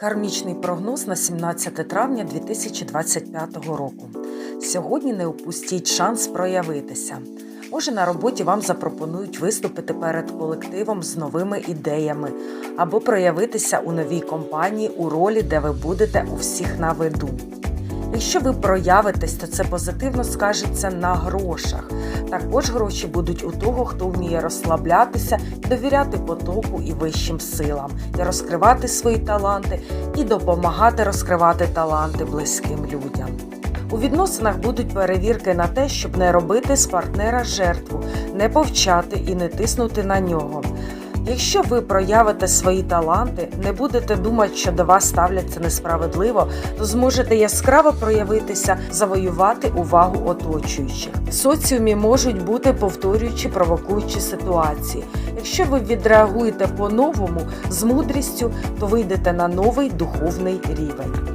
Кармічний прогноз на 17 травня 2025 року. Сьогодні не упустіть шанс проявитися. Може, на роботі вам запропонують виступити перед колективом з новими ідеями або проявитися у новій компанії у ролі, де ви будете у всіх на виду. Якщо ви проявитесь, то це позитивно скажеться на грошах. Також гроші будуть у того, хто вміє розслаблятися, довіряти потоку і вищим силам, і розкривати свої таланти, і допомагати розкривати таланти близьким людям. У відносинах будуть перевірки на те, щоб не робити з партнера жертву, не повчати і не тиснути на нього. Якщо ви проявите свої таланти, не будете думати, що до вас ставляться несправедливо, то зможете яскраво проявитися, завоювати увагу оточуючих. В соціумі можуть бути повторюючі провокуючі ситуації. Якщо ви відреагуєте по-новому з мудрістю, то вийдете на новий духовний рівень.